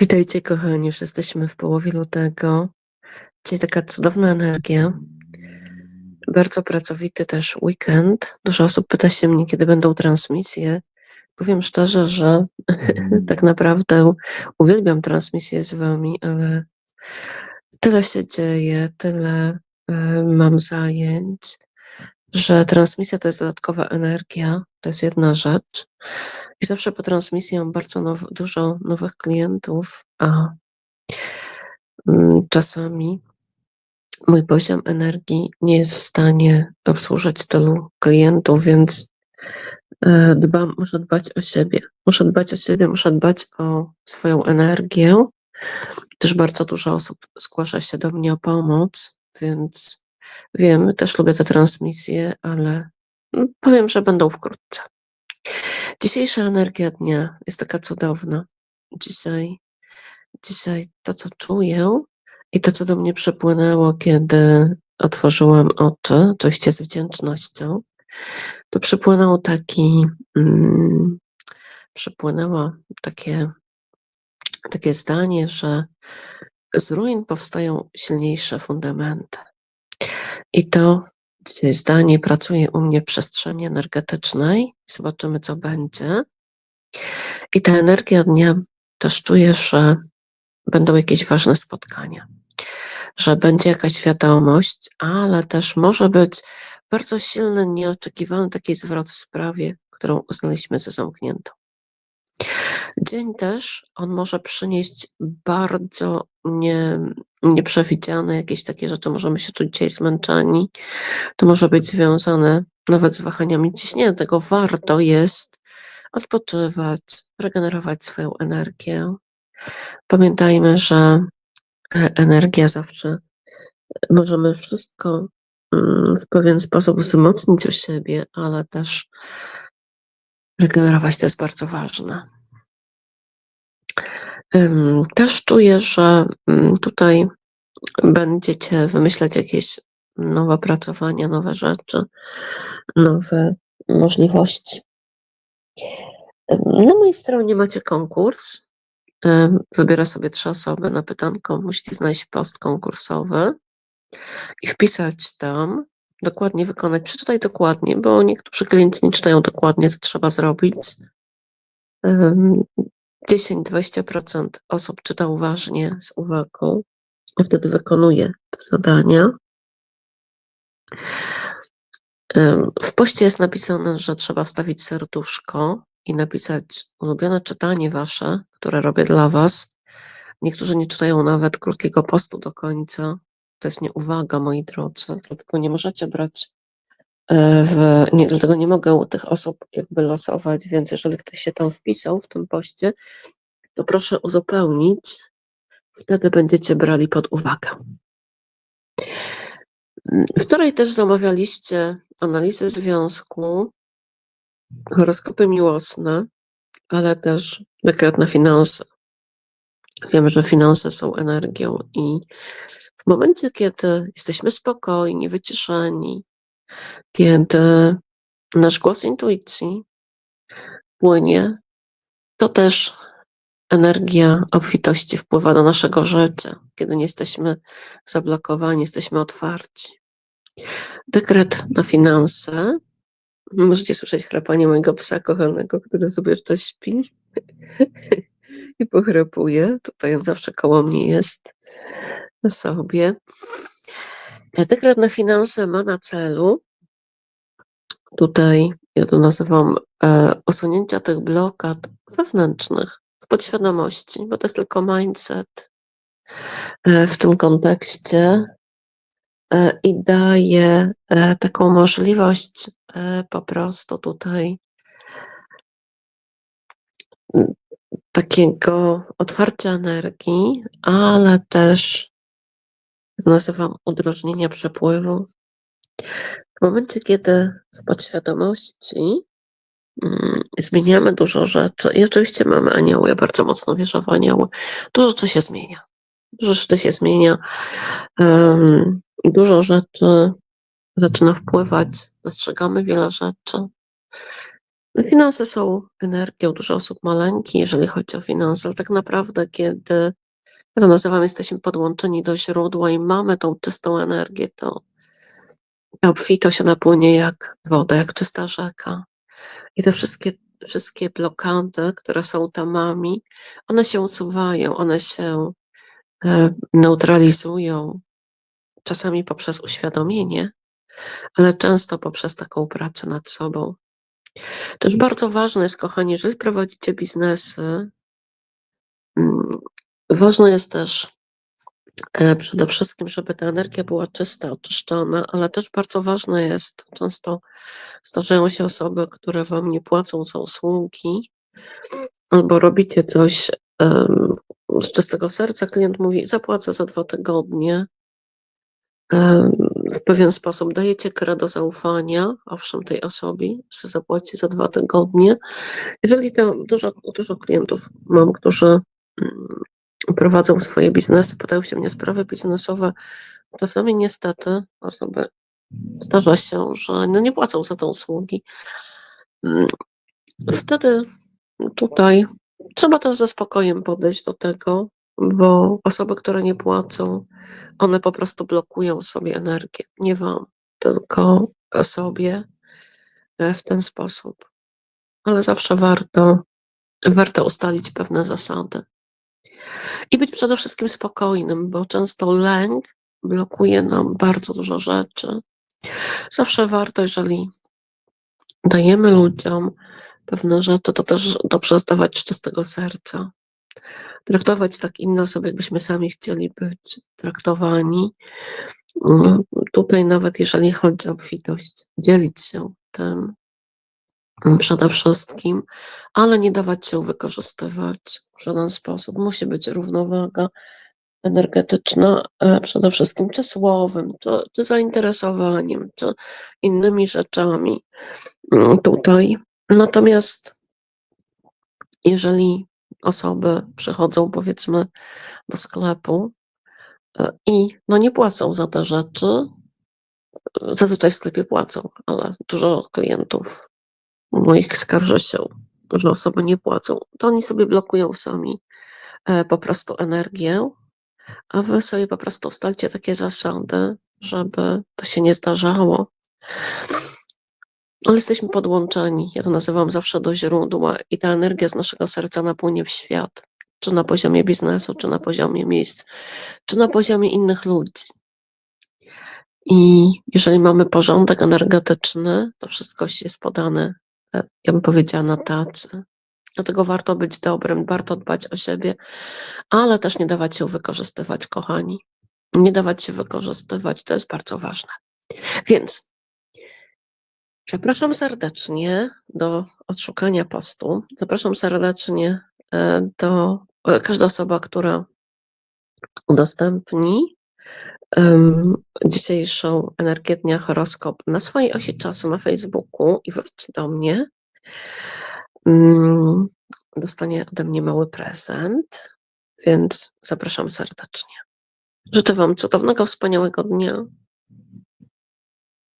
Witajcie kochani, już jesteśmy w połowie lutego. Dzisiaj taka cudowna energia. Bardzo pracowity też weekend. Dużo osób pyta się mnie, kiedy będą transmisje. Powiem szczerze, że tak naprawdę uwielbiam transmisje z wami, ale tyle się dzieje, tyle y, mam zajęć, że transmisja to jest dodatkowa energia, to jest jedna rzecz. I zawsze po transmisji mam bardzo now, dużo nowych klientów, a mm, czasami mój poziom energii nie jest w stanie obsłużyć tylu klientów, więc e, dbam, muszę dbać o siebie. Muszę dbać o siebie, muszę dbać o swoją energię. Też bardzo dużo osób zgłasza się do mnie o pomoc, więc wiem, też lubię te transmisje, ale mm, powiem, że będą wkrótce. Dzisiejsza energia dnia jest taka cudowna. Dzisiaj, dzisiaj to, co czuję i to, co do mnie przypłynęło, kiedy otworzyłam oczy, oczywiście z wdzięcznością, to przypłynął taki, mm, przypłynęło takie, takie zdanie, że z ruin powstają silniejsze fundamenty. I to zdanie pracuje u mnie w przestrzeni energetycznej. Zobaczymy, co będzie. I ta energia dnia też czuję, że będą jakieś ważne spotkania, że będzie jakaś wiadomość, ale też może być bardzo silny, nieoczekiwany taki zwrot w sprawie, którą uznaliśmy za zamkniętą. Dzień też, on może przynieść bardzo nie, nieprzewidziane jakieś takie rzeczy. Możemy się czuć dzisiaj zmęczeni. To może być związane nawet z wahaniami ciśnienia. Tego warto jest odpoczywać, regenerować swoją energię. Pamiętajmy, że e, energia zawsze możemy wszystko mm, w pewien sposób wzmocnić u siebie, ale też regenerować to jest bardzo ważne. Też czuję, że mm, tutaj będziecie wymyślać jakieś nowe pracowania, nowe rzeczy, nowe możliwości. Na mojej stronie macie konkurs. Wybiorę sobie trzy osoby na pytanko. Musicie znaleźć post konkursowy i wpisać tam, dokładnie wykonać. Przeczytaj dokładnie, bo niektórzy klienci nie czytają dokładnie, co trzeba zrobić. 10-20% osób czyta uważnie, z uwagą, a wtedy wykonuje te zadania. W poście jest napisane, że trzeba wstawić serduszko i napisać ulubione czytanie wasze, które robię dla was. Niektórzy nie czytają nawet krótkiego postu do końca. To jest nieuwaga, moi drodzy, dlatego nie możecie brać e, w, nie, dlatego nie mogę tych osób jakby losować, więc jeżeli ktoś się tam wpisał w tym poście, to proszę uzupełnić, wtedy będziecie brali pod uwagę. Wczoraj też zamawialiście analizę związku, horoskopy miłosne, ale też dekret na finanse. Wiem, że finanse są energią i w momencie, kiedy jesteśmy spokojni, wyciszeni, kiedy nasz głos intuicji płynie, to też energia obfitości wpływa do naszego życia, kiedy nie jesteśmy zablokowani, jesteśmy otwarci. Dekret na finanse. Możecie słyszeć chrapanie mojego psa kochanego, który sobie jeszcze śpi i pochrapuje. Tutaj on zawsze koło mnie jest sobie. Dekret na finanse ma na celu tutaj, ja to nazywam e, usunięcia tych blokad wewnętrznych, w podświadomości, bo to jest tylko mindset e, w tym kontekście e, i daje e, taką możliwość po prostu tutaj takiego otwarcia energii, ale też nazywam udrożnienia przepływu. W momencie, kiedy w podświadomości Mm, zmieniamy dużo rzeczy. I oczywiście mamy anioły, ja bardzo mocno wierzę w anioły. Dużo rzeczy się zmienia. Dużo rzeczy się zmienia. Um, dużo rzeczy zaczyna wpływać. Dostrzegamy wiele rzeczy. Finanse są energią. Dużo osób ma lęki, jeżeli chodzi o finanse, ale tak naprawdę, kiedy ja to nazywam, jesteśmy podłączeni do źródła i mamy tą czystą energię, to ta obfitość się napłynie jak woda, jak czysta rzeka. I te wszystkie wszystkie blokady, które są tamami, one się usuwają, one się, e, neutralizują. Czasami poprzez uświadomienie, ale często poprzez taką pracę nad sobą. Też bardzo ważne jest, kochani, jeżeli prowadzicie biznesy mm, ważne jest też, e, przede wszystkim, żeby ta energia była czysta, oczyszczona, ale też bardzo ważne jest, często zdarzają się osoby, które wam nie płacą za usługi, albo robicie coś, z czystego serca. Klient mówi: „Zapłacę za 2 tygodnie”. W pewien sposób dajecie kredo zaufania, owszem, tej osobie, że zapłaci za 2 tygodnie. Jeżeli to dużo dużo klientów mam, którzy, mm, prowadzą swoje biznesy, pytają się mnie sprawy biznesowe, czasami niestety osoby zdarza się, że no nie płacą za te usługi. Mm, wtedy tutaj trzeba też ze spokojem podejść do tego, bo osoby, które nie płacą, one po prostu blokują sobie energię. Nie wam, tylko sobie, e, w ten sposób. Ale zawsze warto warto ustalić pewne zasady. I być przede wszystkim spokojnym, bo często lęk blokuje nam bardzo dużo rzeczy. Zawsze warto, jeżeli dajemy ludziom pewne rzeczy, to też dobrze zdawać z czystego serca. Traktować tak inne osoby, jakbyśmy sami chcieli być traktowani. Mm, tutaj nawet jeżeli chodzi o obfitość, dzielić się tym mm, przede wszystkim, ale nie dawać się wykorzystywać w żaden sposób. Musi być równowaga energetyczna, e, przede wszystkim czy słowem, czy czy zainteresowaniem, czy innymi rzeczami, mm, tutaj. Natomiast jeżeli osoby przychodzą, powiedzmy, do sklepu, e, i no nie płacą za te rzeczy zazwyczaj w sklepie płacą, ale dużo klientów moich skarży się, że osoby nie płacą. To oni sobie blokują sami, e, po prostu energię, a wy sobie po prostu ustalcie takie zasady, żeby to się nie zdarzało. Ale jesteśmy podłączeni, ja to nazywam zawsze do źródła i ta energia z naszego serca napłynie w świat, czy na poziomie biznesu, czy na poziomie miejsc, czy na poziomie innych ludzi. I jeżeli mamy porządek energetyczny, to wszystko jest podane, e, ja bym powiedziała, na tacy. Dlatego warto być dobrym, warto dbać o siebie, ale też nie dawać się wykorzystywać, kochani. Nie dawać się wykorzystywać, to jest bardzo ważne. Więc zapraszam serdecznie do odszukania postu. Zapraszam serdecznie, e, do e, każda osoba, która udostępni, em, dzisiejszą energię dnia, horoskop na swojej osi czasu na Facebooku i wróci do mnie. Mm, dostanie ode mnie mały prezent, więc zapraszam serdecznie. Życzę wam cudownego, wspaniałego dnia.